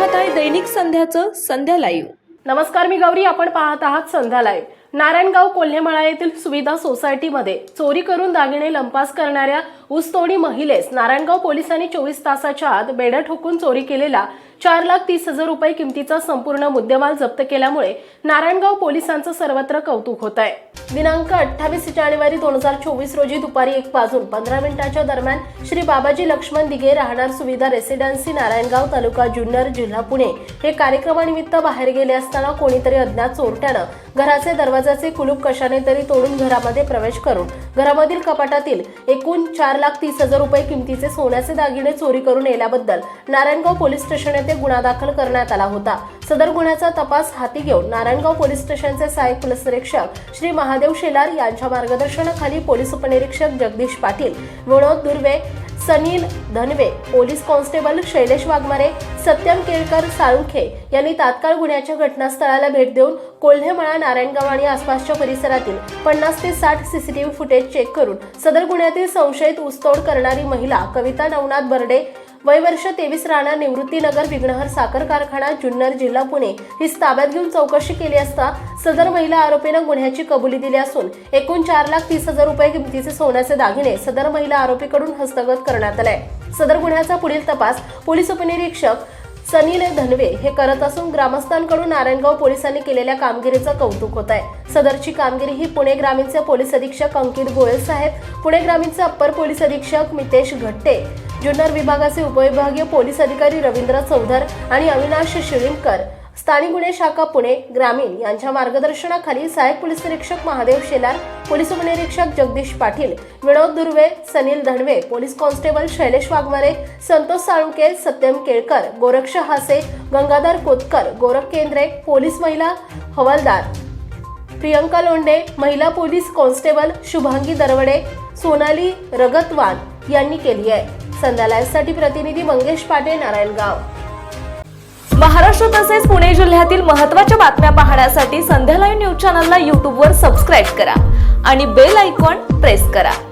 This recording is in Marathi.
दैनिक संध्याचं संध्या लाईव्ह नमस्कार मी गौरी आपण पाहत आहात संध्या लाईव्ह नारायणगाव कोल्हेमाळा येथील सुविधा सोसायटीमध्ये चोरी करून दागिने लंपास करणाऱ्या ऊसतोडी महिलेस नारायणगाव पोलिसांनी चोवीस तासाच्या आत बेड्या ठोकून चोरी केलेला चार लाख तीस हजार रुपये किमतीचा संपूर्ण मुद्देमाल जप्त केल्यामुळे नारायणगाव पोलिसांचं सर्वत्र कौतुक होत आहे. दिनांक अठ्ठावीस जानेवारी दोन हजार चोवीस रोजी दुपारी एक वाजून पंधरा मिनिटाच्या दरम्यान श्री बाबाजी लक्ष्मण दिघे राहणार सुविधा रेसिडेन्सी नारायणगाव तालुका जुन्नर जिल्हा पुणे हे कार्यक्रमानिमित्त बाहेर गेले असताना कोणीतरी अज्ञात चोरट्यानं घराचे दरवाजाचे कुलूप कशाने तरी तोडून घरामध्ये प्रवेश करून घरामधील कपाटातील एकूण चार लाख तीस हजार रुपये किमतीचे सोन्याचे दागिने चोरी करून नेल्याबद्दल नारायणगाव पोलीस स्टेशन येथे गुन्हा दाखल करण्यात आला होता. सदर गुन्ह्याचा तपास हाती घेऊन नारायणगाव पोलीस स्टेशनचे सहाय्यक पोलीस निरीक्षक श्री महादेव शेलार यांच्या मार्गदर्शनाखाली पोलीस उपनिरीक्षक जगदीश पाटील विनोद दुर्वे सनील धनवे पोलीस कॉन्स्टेबल शैलेश वाघमारे सत्यम केळकर साळुंखे यांनी तात्काळ गुन्ह्याच्या घटनास्थळाला भेट देऊन कोल्हेमळा नारायणगाव आणि आसपासच्या परिसरातील पन्नास ते साठ सीसीटीव्ही फुटेज चेक करून सदर गुन्ह्यातील संशयित ऊसतोड करणारी महिला कविता नवनाथ बर्डे वय वर्ष तेवीस राणा निवृत्तीनगर विघ्नहर साखर कारखाना जुन्नर जिल्हा पुणे ही ताब्यात घेऊन चौकशी केली असता सदर महिला आरोपीनं गुन्ह्याची कबुली दिली असून एकूण चार लाख तीस हजार रुपये किमतीचे सोन्याचे दागिने सदर महिला आरोपीकडून हस्तगत करण्यात आलाय सदर गुन्ह्याचा पुढील तपास पोलीस उपनिरीक्षक सनील धनवे हे करत असून ग्रामस्थांकडून नारायणगाव पोलिसांनी केलेल्या कामगिरीचं कौतुक होत आहे. सदरची कामगिरी ही पुणे ग्रामीणचे पोलीस अधीक्षक अंकित गोयल साहेब पुणे ग्रामीणचे अप्पर पोलीस अधीक्षक मितेश घट्टे जुन्नर विभागाचे उपविभागीय पोलीस अधिकारी रवींद्र चौधर आणि अविनाश शिळीमकर. स्थानिक गुन्हे शाखा पुणे ग्रामीण यांच्या मार्गदर्शनाखाली सहाय्यक पोलीस निरीक्षक महादेव शेलार पोलीस उपनिरीक्षक Jagdish Patil Vinod Durve Sanil Dhanve police constable Shailesh Waghmare Santosh Salunke Satyam Kelkar Goraksh Hase Gangadhar Kotkar Gorakh Kendre police महिला हवालदार. प्रियंका लोंढे महिला पोलीस कॉन्स्टेबल शुभांगी दरवडे सोनाली रगतवान यांनी केली आहे. संध्या प्रतिनिधी मंगेश पाटे नारायणगाव महाराष्ट्र तसेच पुणे जिल्ह्यातील महत्त्वाच्या बातम्या पाहण्यासाठी संध्या लाईव्ह न्यूज चॅनलला यूट्यूबवर सबस्क्राईब करा आणि बेल आयकॉन प्रेस करा.